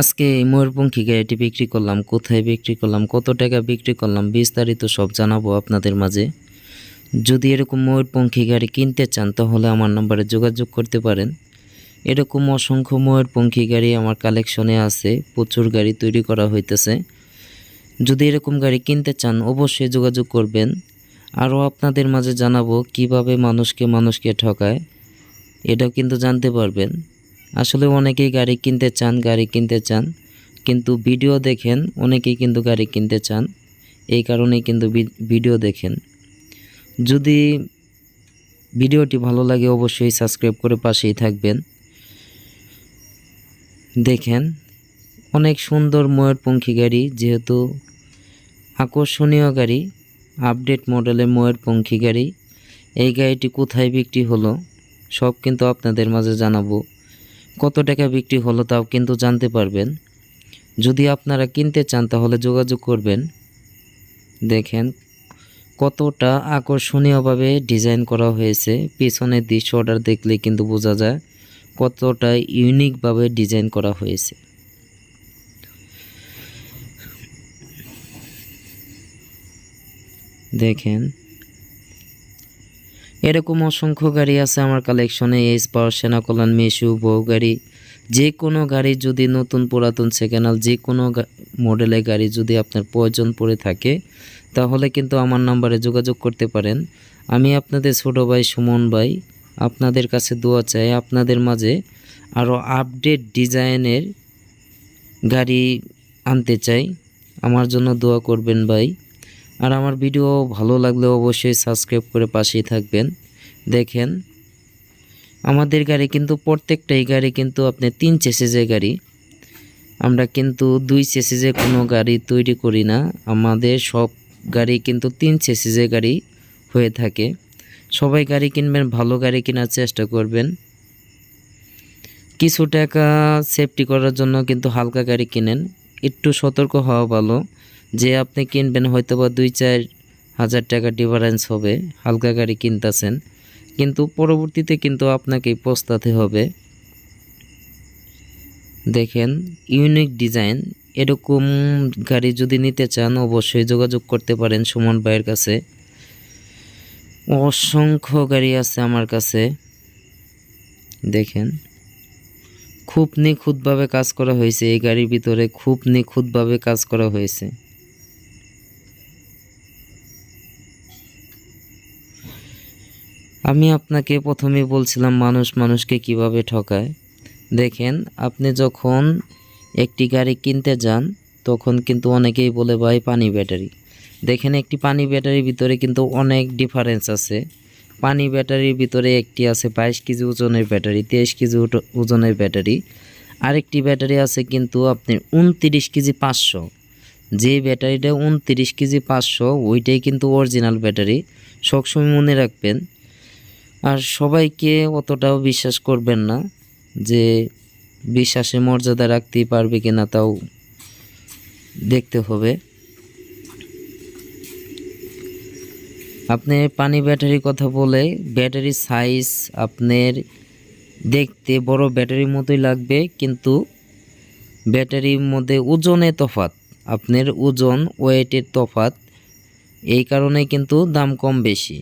আজকে এই ময়ূরপঙ্খী গাড়িটি বিক্রি করলাম, কোথায় বিক্রি করলাম, কত টাকা বিক্রি করলাম, বিস্তারিত সব জানাব আপনাদের মাঝে। যদি এরকম ময়ূরপঙ্খী গাড়ি কিনতে চান, তাহলে আমার নম্বরে যোগাযোগ করতে পারেন। এরকম অসংখ্য ময়ূরপঙ্খী গাড়ি আমার কালেকশনে আছে, প্রচুর গাড়ি তৈরি করা হইতেছে। যদি এরকম গাড়ি কিনতে চান, অবশ্যই যোগাযোগ করবেন। আরও আপনাদের মাঝে জানাব, কীভাবে মানুষকে মানুষকে ঠকায়, এটাও কিন্তু জানতে পারবেন। আসলে অনেকেই গাড়ি কিনতে চান, গাড়ি কিনতে চান, কিন্তু ভিডিও দেখেন, অনেকেই কিন্তু গাড়ি কিনতে চান। এই কারণেই কিন্তু ভিডিও দেখেন। যদি ভিডিওটি ভালো লাগে, অবশ্যই সাবস্ক্রাইব করে পাশেই থাকবেন। দেখেন, অনেক সুন্দর ময়ূরপঙ্খী গাড়ি, যেহেতু আকর্ষণীয় গাড়ি আপডেট মডেলের ময়ূরপঙ্খী গাড়ি। এই গাড়িটি কোথায় বিক্রি হলো, সব কিন্তু আপনাদের মাঝে জানাব। কত টাকা বিক্রি হলো তাও কিন্তু জানতে পারবেন। যদি আপনারা কিনতে চান তাহলে যোগাযোগ করবেন। দেখেন কতটা আকর্ষণীয়ভাবে ডিজাইন করা হয়েছে। পিছনের দৃশ্য অর্ডার দেখলে কিন্তু বোঝা যায় কতটা ইউনিকভাবে ডিজাইন করা হয়েছে। দেখেন এরকম অসংখ্য গাড়ি আছে আমার কালেকশনে এস পাওয়ার সেনা কল্যাণ মেশু বউ গাড়ি। যে কোনো গাড়ি যদি নতুন পুরাতন সেকেন্ড হ্যান্ড যে কোনো মডেলের গাড়ি যদি আপনার প্রয়োজন পড়ে থাকে, তাহলে কিন্তু আমার নাম্বারে যোগাযোগ করতে পারেন। আমি আপনাদের ছোটো ভাই, সুমন ভাই, আপনাদের কাছে দোয়া চাই। আপনাদের মাঝে আরও আপডেট ডিজাইনের গাড়ি আনতে চাই। আমার জন্য দোয়া করবেন ভাই। আর আমার ভিডিও ভালো লাগলে অবশ্যই সাবস্ক্রাইব করে পাশেই থাকবেন। দেখেন, আমাদের গাড়ি কিন্তু প্রত্যেকটাই গাড়ি কিন্তু আপনি তিন চেসিজের গাড়ি। আমরা কিন্তু দুই চেসিজে কোনো গাড়ি তৈরি করি না। আমাদের সব গাড়ি কিন্তু তিন চেসিজের গাড়ি হয়ে থাকে। সবাই গাড়ি কিনবেন, ভালো গাড়ি কেনার চেষ্টা করবেন। কিছু টাকা সেফটি করার জন্য কিন্তু হালকা গাড়ি কিনেন। একটু সতর্ক হওয়া ভালো। যে আপনি কিনবেন হয়তো বা দুই চার হাজার টাকা ডিফারেন্স হবে, হালকা গাড়ি কিনতেছেন, কিন্তু পরবর্তীতে কিন্তু আপনাকে পস্তাতে হবে। দেখেন ইউনিক ডিজাইন এরকম গাড়ি যদি নিতে চান, অবশ্যই যোগাযোগ করতে পারেন সুমন ভাইয়ের কাছে। অসংখ্য গাড়ি আছে আমার কাছে। দেখেন, খুব নিখুঁতভাবে কাজ করা হয়েছে এই গাড়ির ভিতরে, খুব নিখুঁতভাবে কাজ করা হয়েছে। আমি আপনাকে প্রথমে বলছিলাম মানুষ মানুষকে কীভাবে ঠকায়। দেখেন, আপনি যখন একটি গাড়ি কিনতে যান, তখন কিন্তু অনেকেই বলে, ভাই, পানি ব্যাটারি। দেখেন, একটি পানি ব্যাটারির ভিতরে কিন্তু অনেক ডিফারেন্স আছে। পানি ব্যাটারির ভিতরে একটি আছে বাইশ কেজি ওজনের ব্যাটারি, তেইশ কেজি ওজনের ব্যাটারি। আরেকটি ব্যাটারি আছে কিন্তু আপনি উনতিরিশ কেজি পাঁচশো। যে ব্যাটারিটা উনতিরিশ কেজি পাঁচশো, ওইটাই কিন্তু অরিজিনাল ব্যাটারি। সবসময় মনে রাখবেন আর সবাইকে অতটাও বিশ্বাস করবেন না যে বিশ্বাসে মর্যাদা রাখতেই পারবে কিনা তাও দেখতে হবে। আপনি পানি ব্যাটারির কথা বলে ব্যাটারির সাইজ আপনার দেখতে বড় ব্যাটারির মতোই লাগবে, কিন্তু ব্যাটারির মধ্যে ওজনে তফাত আপনার ওজন, ওয়েটের তফাত এই কারণে কিন্তু দাম কম বেশি।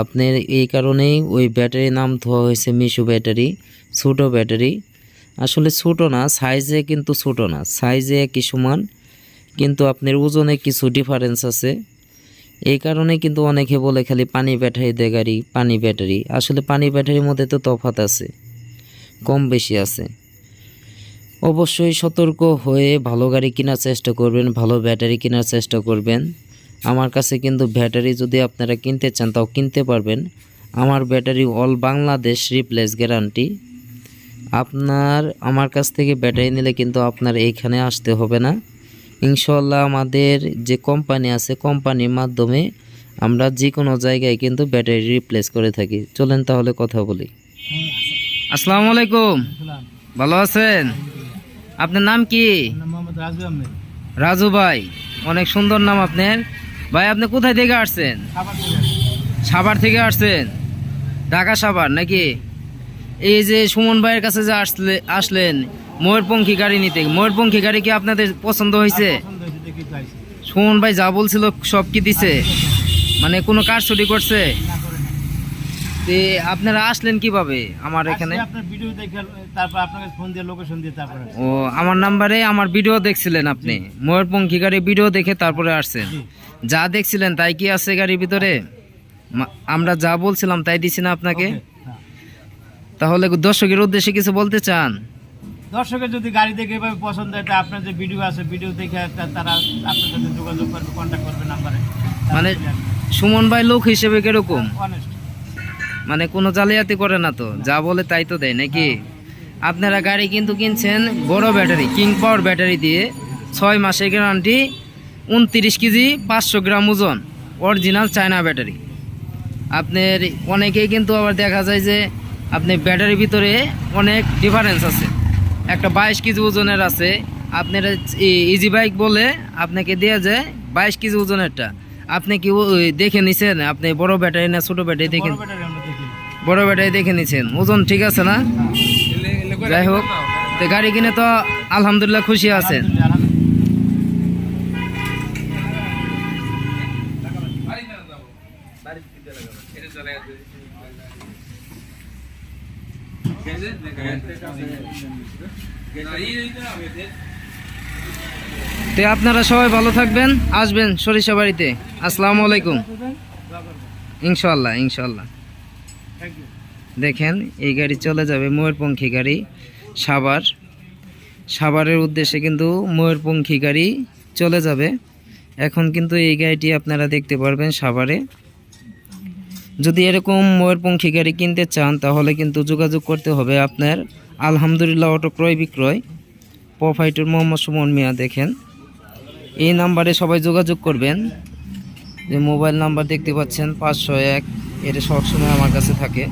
আপনার এই কারণেই ওই ব্যাটারির নাম ধোয়া হয়েছে মিশু ব্যাটারি, ছোটো ব্যাটারি। আসলে ছোটো না, সাইজে কিন্তু ছোটো না, সাইজে একই সমান, কিন্তু আপনার ওজনে কিছু ডিফারেন্স আছে। এই কারণে কিন্তু অনেকে বলে খালি পানি ব্যাটারি দে গাড়ি, পানি ব্যাটারি। আসলে পানি ব্যাটারির মধ্যে তো তফাত আছে, কম বেশি আছে। অবশ্যই সতর্ক হয়ে ভালো গাড়ি কেনার চেষ্টা করবেন, ভালো ব্যাটারি কেনার চেষ্টা করবেন। আমার কাছে কিন্তু ব্যাটারি যদি আপনারা কিনতে চান তাও কিনতে পারবেন। আমার battery all Bangladesh replace guarantee. আপনার আমার কাছ থেকে ব্যাটারি নিলে কিন্তু আপনার এইখানে আসতে হবে না। ইনশাল্লাহ আমাদের যে কোম্পানি আছে কোম্পানির মাধ্যমে আমরা যে কোনো জায়গায় কিন্তু ব্যাটারি রিপ্লেস করে থাকি। চলেন তাহলে কথা বলি। আসসালামু আলাইকুম। ভালো আছেন? আপনার নাম কি? রাজু ভাই অনেক সুন্দর নাম আপনার। ভাই আপনি কোথায় থেকে আসছেন? সাভার থেকে আসছেন? ঢাকা সাভার নাকি? এই যে সুমন ভাইয়ের কাছে যে আসলে আসলেন ময়ূরপঙ্খী গাড়ি নিতে ময়ূরপঙ্খী গাড়ি কি আপনাদের পছন্দ হয়েছে? সুমন ভাই যা বলছিল সব কি দিছে? মানে কোনো কাজ ছুটি করছে? তে আপনারা আসলেন কীভাবে আমার এখানে? ও আমার নাম্বারে আমার ভিডিও দেখছিলেন আপনি। ময়ূরপঙ্খী গাড়ি ভিডিও দেখে তারপরে আসছেন। যা দেখছিলেন তাই কি আছে গাড়ির ভিতরে? আমরা যা বলছিলাম তাই দিছি না আপনাকে? হ্যাঁ। তাহলে দর্শকের উদ্দেশ্যে কিছু বলতে চান? দর্শকের যদি গাড়ি দেখে এভাবে পছন্দ হয় তা আপনার যে ভিডিও আছে ভিডিও দেখে তারা আপনার সাথে যোগাযোগ করবে কন্ট্যাক্ট করবে নাম্বারে মানে সুমন ভাই লোক হিসেবে কীরকম? মানে কোনো জালিয়াতি করে না তো? যা বলে তাই তো দেয় নাকি? আপনারা গাড়ি কিন্তু কিনছেন বড় ব্যাটারি কিং পাওয়ার ব্যাটারি দিয়ে। ছয় মাসের গ্যারান্টি উনত্রিশ কেজি পাঁচশো গ্রাম ওজন। অরিজিনাল চায়না ব্যাটারি আপনার অনেকেই কিন্তু আবার দেখা যায় যে আপনি ব্যাটারির ভিতরে অনেক ডিফারেন্স আছে। একটা বাইশ কেজি ওজনের আছে। আপনার ইজি বাইক বলে আপনাকে দেওয়া যায় বাইশ কেজি ওজনেরটা। আপনি কি দেখে নিছেন? আপনি বড় ব্যাটারি না ছোট ব্যাটারি দেখে বড় ব্যাটারি দেখে। নিছেন। ওজন ঠিক আছে না? যাই হোক তো গাড়ি কিনে তো আলহামদুলিল্লাহ খুশি আছেন আলহামদুলিল্লাহ, তো আপনারা সবাই ভালো থাকবেন, আসবেন সরিষা বাড়িতে। আসসালামু আলাইকুম। ইনশাল্লাহ ইনশাল্লাহ দেখেন, এই গাড়ি চলে যাবে ময়ূরপঙ্খী গাড়ি, সাভার। সাভারের উদ্দেশ্যে কিন্তু ময়ূরপঙ্খী গাড়ি চলে যাবে। এখন কিন্তু এই গাড়িটি আপনারা দেখতে পারবেন সাভারে। যদি এরকম ময়ূরপঙ্খী গাড়ি কিনতে চান, তাহলে কিন্তু যোগাযোগ করতে হবে আপনার আলহামদুলিল্লাহ, অটো ক্রয় বিক্রয়। প্রোফাইটার মোহাম্মদ সুমন মিয়া দেখেন। এই নাম্বারে সবাই যোগাযোগ করবেন। যে মোবাইল নাম্বার দেখতে পাচ্ছেন পাঁচশো এক, এটা সবসময় আমার কাছে থাকে।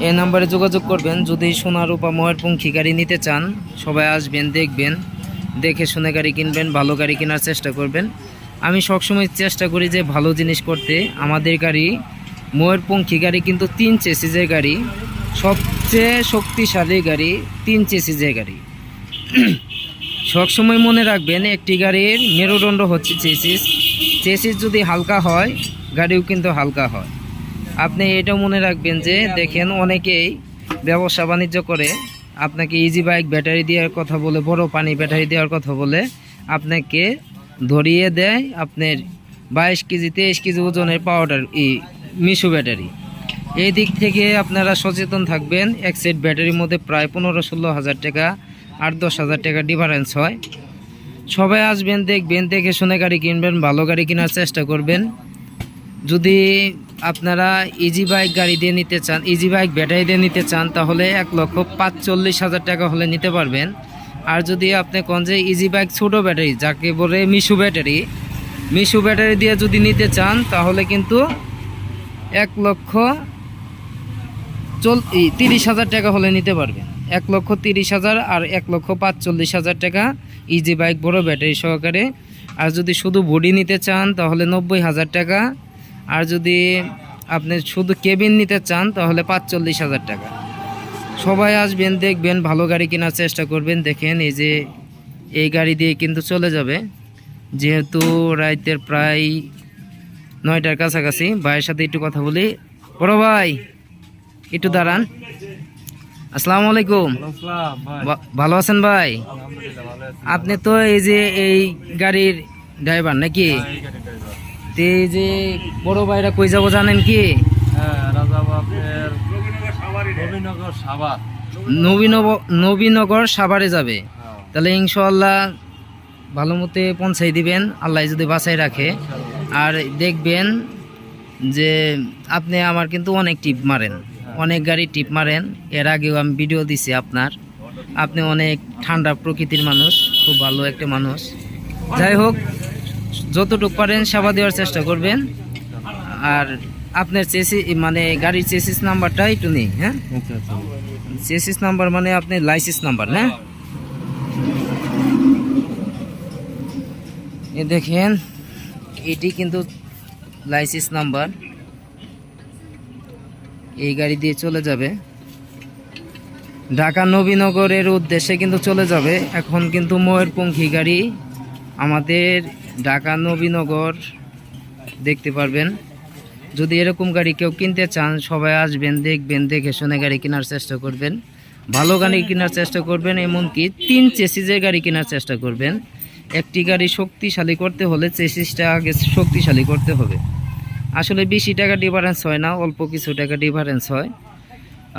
এই নাম্বারে যোগাযোগ করবেন। যদি সোনা রূপা ময়ূরপঙ্খী গাড়ি নিতে চান, সবাই আসবেন, দেখবেন। দেখে শুনে গাড়ি কিনবেন, ভালো গাড়ি কেনার চেষ্টা করবেন। আমি সবসময় চেষ্টা করি যে ভালো জিনিস করতে। আমাদের গাড়ি, ময়ূরপঙ্খী গাড়ি কিন্তু তিন চেসিজের গাড়ি। সবচেয়ে শক্তিশালী গাড়ি তিন চেসিজের গাড়ি। সবসময় মনে রাখবেন, একটি গাড়ির মেরুদণ্ড হচ্ছে চেসিস। চেসিস যদি হালকা হয়, গাড়িও কিন্তু হালকা হয়। আপনি এটাও মনে রাখবেন যে, দেখেন অনেকেই ব্যবসা বাণিজ্য করে, আপনাকে ইজি বাইক ব্যাটারি দেওয়ার কথা বলে, বড় পানি ব্যাটারি দেওয়ার কথা বলে, আপনাকে ধরিয়ে দেয় আপনার বাইশ কেজি, তেইশ কেজি ওজনের পাউডার ই মিশু ব্যাটারি এই দিক থেকে আপনারা সচেতন থাকবেন। এক সেট ব্যাটারির মধ্যে প্রায় পনেরো ষোলো হাজার টাকা, আট দশ হাজার টাকা ডিফারেন্স হয়। সবাই আসবেন, দেখবেন, দেখে শুনে গাড়ি কিনবেন, ভালো গাড়ি কেনার চেষ্টা করবেন। যদি আপনারা ইজি বাইক গাড়ি দিয়ে নিতে চান ইজি বাইক ব্যাটারি দিয়ে নিতে চান, তাহলে এক লক্ষ পাঁচচল্লিশ হাজার টাকা হলে নিতে পারবেন। আর যদি আপনি কোন যে ইজি বাইক ছোটো ব্যাটারি যাকে বলে মিশু ব্যাটারি মিশু ব্যাটারি দিয়ে যদি নিতে চান, তাহলে কিন্তু এক লক্ষ চল তিরিশ হাজার টাকা হলে নিতে পারবেন এক লক্ষ তিরিশ হাজার আর এক লক্ষ পাঁচচল্লিশ হাজার টাকা ইজি বাইক বড় ব্যাটারি সহকারে। আর যদি শুধু বডি নিতে চান, তাহলে নব্বই হাজার টাকা। আর যদি আপনি শুধু কেবিন নিতে চান, তাহলে পাঁচচল্লিশ হাজার টাকা। সবাই আসবেন, দেখবেন ভালো গাড়ি কেনার চেষ্টা করবেন। দেখেন এই যে এই গাড়ি দিয়ে কিন্তু চলে যাবে। যেহেতু রাইতের প্রায় নয়টার কাছাকাছি, ভাইয়ের সাথে একটু কথা বলি। বড় ভাই একটু দাঁড়ান। আসসালামু আলাইকুম। ভালো আছেন ভাই? আপনি তো এই যে এই গাড়ির ড্রাইভার নাকি? ড্রাইভার। তো যে বড় ভাইরা কই যাব জানেন কি? হ্যাঁ নবীনগর নবীনগর সাভারে যাবে। হ্যাঁ। তাহলে ইনশাল্লাহ ভালো মতে পৌঁছাই দিবেন আল্লাহ যদি বাঁচাই রাখে। আর দেখবেন যে আপনি আমার কিন্তু অনেক টিপ মারেন। অনেক গাড়ি টিপ মারেন। এর আগেও আমি ভিডিও দিছি আপনার। আপনি অনেক ঠান্ডা প্রকৃতির মানুষ খুব ভালো একটা মানুষ। যাই হোক যতটুকু পারেন সেবা দেওয়ার চেষ্টা করবেন। আর আপনার চেসি মানে গাড়ির চেসিস নাম্বারটা একটু নেই হ্যাঁ? আচ্ছা আচ্ছা। চেসিস নাম্বার মানে আপনি লাইসেন্স নাম্বার না এ দেখেন এটি কিন্তু লাইসেন্স নাম্বার। এই গাড়ি দিয়ে চলে যাবে। ঢাকা নবীনগরের উদ্দেশ্যে কিন্তু চলে যাবে। এখন কিন্তু ময়ূরপঙ্খী গাড়ি আমাদের ঢাকা নবীনগর দেখতে পারবেন। যদি এরকম গাড়ি কেউ কিনতে চান, সবাই আসবেন, দেখবেন, দেখে শুনে গাড়ি কেনার চেষ্টা করবেন। ভালো গাড়ি কেনার চেষ্টা করবেন, এমনকি তিন চেসিজের গাড়ি কেনার চেষ্টা করবেন। একটি গাড়ি শক্তিশালী করতে হলে চেসিসটা আগে শক্তিশালী করতে হবে। আসলে বেশি টাকা ডিফারেন্স হয় না, অল্প কিছু টাকা ডিফারেন্স হয়।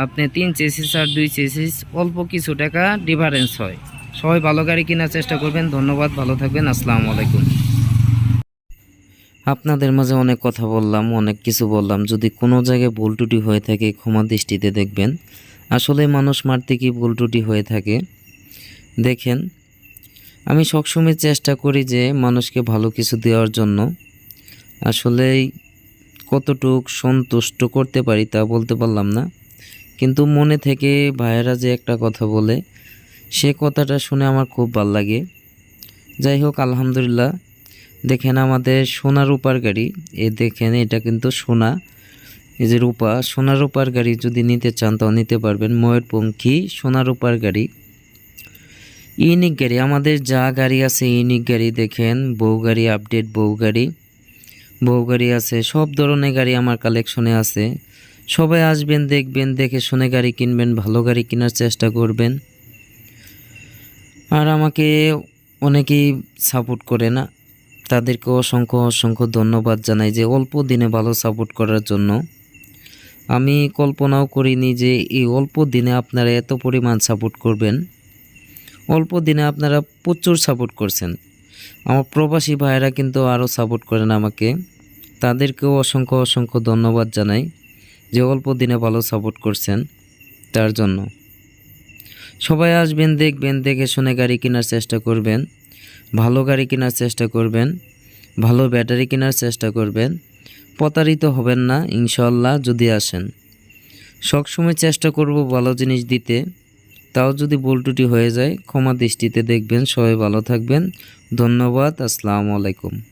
আপনি তিন চেসিস আর দুই চেসিস, অল্প কিছু টাকা ডিফারেন্স হয়। সবাই ভালো গাড়ি কেনার চেষ্টা করবেন, ধন্যবাদ, ভালো থাকবেন, আসসালামু আলাইকুম। আপনাদের মাঝে অনেক কথা বললাম, অনেক কিছু বললাম, যদি কোনো জায়গায় ভুল ত্রুটি হয়ে থাকে ক্ষমা দৃষ্টিতে দেখবেন। আসলে মানুষ মারতে কি ভুল ত্রুটি হয়ে থাকে। দেখেন, আমি সবসময় চেষ্টা করি যে মানুষকে ভালো কিছু দেওয়ার জন্য। আসলে কতটুক সন্তুষ্ট করতে পারি তা বলতে পারলাম না। কিন্তু মনে থেকে ভাইয়েরা যে একটা কথা বলে, সে কথাটা শুনে আমার খুব ভালো লাগে। যাই হোক, আলহামদুলিল্লাহ। দেখেন আমাদের সোনা রূপার গাড়ি। এ দেখেন, এটা কিন্তু সোনা। এই যে রূপা সোনা রূপার গাড়ি যদি নিতে চান তাও নিতে পারবেন। ময়ূরপঙ্খী সোনা রূপার গাড়ি। ইউনিক গাড়ি, আমাদের যা গাড়ি আছে ইউনিক গাড়ি দেখেন। বউ গাড়ি, আপডেট বউ গাড়ি। বউ গাড়ি আছে, সব ধরনের গাড়ি আমার কালেকশনে আছে। সবাই আসবেন, দেখবেন, দেখে শুনে গাড়ি কিনবেন, ভালো গাড়ি কেনার চেষ্টা করবেন। আর আমাকে অনেকেই সাপোর্ট করে না। তাদেরকে অসংখ্য অসংখ্য ধন্যবাদ জানাই যে অল্প দিনে ভালো সাপোর্ট করার জন্য। আমি কল্পনাও করিনি যে এই অল্প দিনে আপনারা এত পরিমাণ সাপোর্ট করবেন। অল্প দিনে আপনারা প্রচুর সাপোর্ট করছেন। আমার প্রবাসী ভাইয়েরা কিন্তু আরও সাপোর্ট করেন আমাকে। তাদেরকেও অসংখ্য অসংখ্য ধন্যবাদ জানাই যে অল্প দিনে ভালো সাপোর্ট করছেন তার জন্য। সবাই আসবেন, দেখবেন, দেখে শুনে গাড়ি কেনার চেষ্টা করবেন, ভালো গাড়ি কেনার চেষ্টা করবেন, ভালো ব্যাটারি কেনার চেষ্টা করবেন, প্রতারিত হবেন না ইনশাল্লাহ যদি আসেন। সবসময় চেষ্টা করব ভালো জিনিস দিতে, তাও যদি ত্রুটি হয়ে যায়, ক্ষমা দৃষ্টিতে দেখবেন, সবাই ভালো থাকবেন। ধন্যবাদ, আসসালামু আলাইকুম।